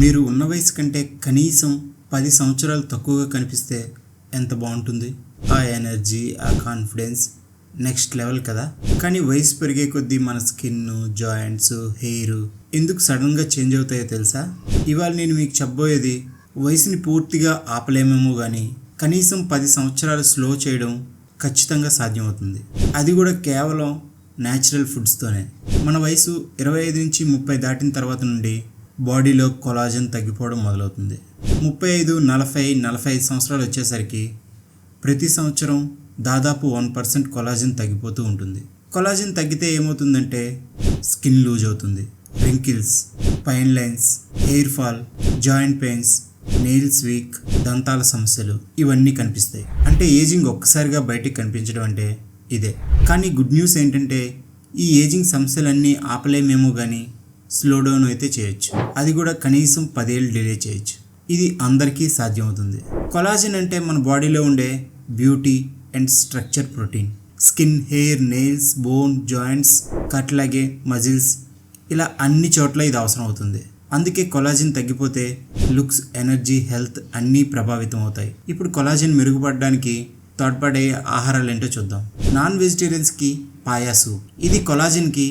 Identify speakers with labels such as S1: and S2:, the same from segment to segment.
S1: మీరు ఉన్న వయసు కంటే కనీసం పది సంవత్సరాలు తక్కువగా కనిపిస్తే ఎంత బాగుంటుంది? ఆ ఎనర్జీ ఆ కాన్ఫిడెన్స్ నెక్స్ట్ లెవెల్ కదా. కానీ వయసు పెరిగే కొద్దీ మన స్కిన్ జాయింట్స్ హెయిర్ ఎందుకు సడన్గా చేంజ్ అవుతాయో తెలుసా? ఇవాళ నేను మీకు చెప్పబోయేది వయసుని పూర్తిగా ఆపలేమేమో కానీ కనీసం పది సంవత్సరాలు స్లో చేయడం ఖచ్చితంగా సాధ్యమవుతుంది. అది కూడా కేవలం న్యాచురల్ ఫుడ్స్తోనే మన వయసు ఇరవై ఐదు నుంచి ముప్పై దాటిన తర్వాత నుండి బాడీలో కొలాజన్ తగ్గిపోవడం మొదలవుతుంది. ముప్పై ఐదు నలభై నలభై ఐదు సంవత్సరాలు వచ్చేసరికి ప్రతి సంవత్సరం దాదాపు వన్ పర్సెంట్ కొలాజన్ తగ్గిపోతూ ఉంటుంది. కొలాజన్ తగ్గితే ఏమవుతుందంటే స్కిన్ లూజ్ అవుతుంది. Wrinkles fine lines hair fall joint pains nails weak దంతాల సమస్యలు ఇవన్నీ కనిపిస్తాయి. అంటే ఏజింగ్ ఒక్కసారిగా బయటికి కనిపించడం అంటే ఇదే. కానీ గుడ్ న్యూస్ ఏంటంటే ఈ ఏజింగ్ సమస్యలన్నీ ఆపలేమేమో కానీ స్లో డౌన్ అయితే చేయొచ్చు. అది కూడా కనీసం పదేళ్ళు డిలే చేయొచ్చు. ఇది అందరికీ సాధ్యమవుతుంది. కొలాజిన్ అంటే మన బాడీలో ఉండే beauty and structure protein. Skin hair nails bone joints కట్లాగే muscles ఇలా అన్ని చోట్ల ఇది అవసరం అవుతుంది అందుకే కొలాజిన్ తగ్గిపోతే లుక్స్ ఎనర్జీ హెల్త్ అన్నీ ప్రభావితం అవుతాయి ఇప్పుడు కొలాజిన్ మెరుగుపడడానికి తోడ్పడే ఆహారాలు ఏంటో చూద్దాం. నాన్ వెజిటేరియన్స్కి పాయాసు ఇది కొలాజిన్కి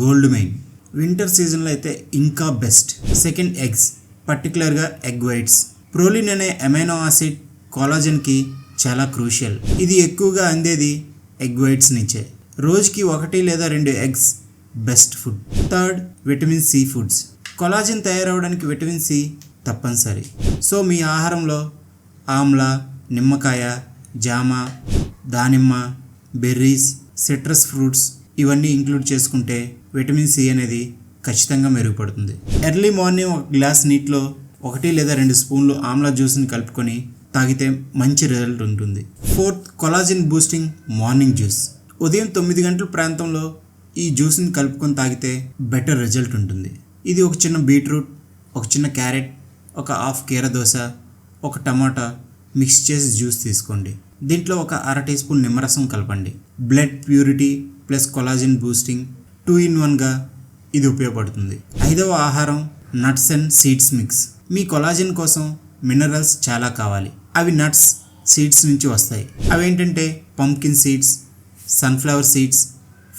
S1: గోల్డ్ మెయిన్. వింటర్ సీజన్లో అయితే ఇంకా బెస్ట్. సెకండ్ ఎగ్స్ పర్టికులర్గా ఎగ్ వైట్స్. ప్రోలిన్ అనే అమైనో ఆసిడ్ కొలాజిన్కి చాలా క్రూషియల్. ఇది ఎక్కువగా అందేది ఎగ్ వైట్స్ నుంచే. రోజుకి ఒకటి లేదా రెండు eggs best food. Third vitamin C foods. Collagen తయారవడానికి vitamin C తప్పనిసరి. సో మీ ఆహారంలో ఆమ్లా నిమ్మకాయ జామ దానిమ్మ బెర్రీస్ సిట్రస్ ఫ్రూట్స్ ఇవన్నీ ఇంక్లూడ్ చేసుకుంటే విటమిన్ సి అనేది ఖచ్చితంగా మెరుగుపడుతుంది. ఎర్లీ మార్నింగ్ ఒక గ్లాస్ నీటిలో ఒకటి లేదా రెండు స్పూన్లు ఆమ్లా జ్యూస్ని కలుపుకొని తాగితే మంచి రిజల్ట్ ఉంటుంది. Fourth collagen boosting morning juice. ఉదయం తొమ్మిది గంటల ప్రాంతంలో ఈ జ్యూస్ని కలుపుకొని తాగితే బెటర్ రిజల్ట్ ఉంటుంది. ఇది ఒక చిన్న బీట్రూట్ ఒక చిన్న క్యారెట్ ఒక హాఫ్ కీర దోశ ఒక టమాటా మిక్స్ చేసి జ్యూస్ తీసుకోండి. దీంట్లో ఒక అర టీ స్పూన్ నిమ్మరసం కలపండి. Blood purity plus collagen boosting two in వన్గా ఇది ఉపయోగపడుతుంది. ఐదవ ఆహారం నట్స్ అండ్ సీడ్స్ మిక్స్. మీ కొలాజిన్ కోసం మినరల్స్ చాలా కావాలి. అవి నట్స్ సీడ్స్ నుంచి వస్తాయి. అవేంటంటే pumpkin seeds sunflower seeds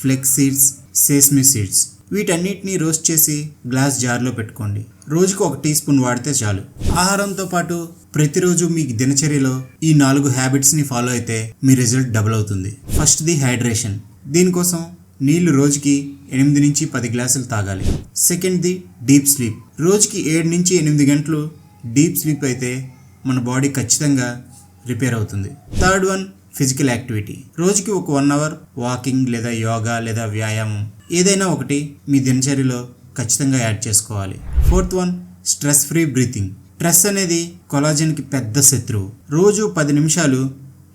S1: flax seeds sesame seeds. వీటన్నిటిని రోస్ట్ చేసి గ్లాస్ జార్లో పెట్టుకోండి. రోజుకు ఒక టీ స్పూన్ వాడితే చాలు. ఆహారంతో పాటు ప్రతిరోజు మీ దినచర్యలో ఈ నాలుగు హ్యాబిట్స్ని ఫాలో అయితే మీ రిజల్ట్ డబుల్ అవుతుంది. First the hydration. దీనికోసం నీళ్ళు రోజుకి ఎనిమిది నుంచి పది గ్లాసులు తాగాలి. Second the deep sleep. రోజుకి ఏడు నుంచి ఎనిమిది గంటలు డీప్ స్లీప్ అయితే మన బాడీ ఖచ్చితంగా రిపేర్ అవుతుంది. Third one physical activity. రోజుకి ఒక వన్ అవర్ వాకింగ్ లేదా యోగా లేదా వ్యాయామం ఏదైనా ఒకటి మీ దినచర్యలో ఖచ్చితంగా యాడ్ చేసుకోవాలి. Fourth one stress free breathing. Stress అనేది కొలాజన్కి పెద్ద శత్రువు. రోజు పది నిమిషాలు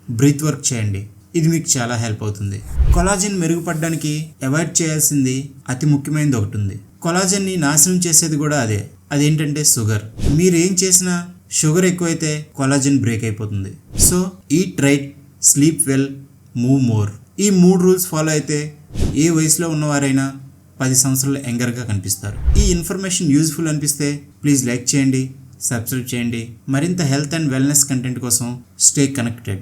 S1: బ్రీత్ వర్క్ చేయండి. ఇది మీకు చాలా హెల్ప్ అవుతుంది. కొలాజిన్ మెరుగుపడడానికి అవాయిడ్ చేయాల్సింది అతి ముఖ్యమైనది ఒకటి ఉంది. కొలాజన్ని నాశనం చేసేది కూడా అదే. అదేంటంటే షుగర్. మీరు ఏం చేసినా షుగర్ ఎక్కువైతే కొలాజిన్ బ్రేక్ అయిపోతుంది. So eat right sleep well move more. ఈ మూడు రూల్స్ ఫాలో అయితే ఏ వయసులో ఉన్నవారైనా పది సంవత్సరాలు యంగర్గా కనిపిస్తారు. ఈ ఇన్ఫర్మేషన్ యూజ్ఫుల్ అనిపిస్తే ప్లీజ్ లైక్ చేయండి సబ్స్క్రైబ్ చేయండి. మరింత హెల్త్ అండ్ వెల్నెస్ కంటెంట్ కోసం స్టే కనెక్టెడ్.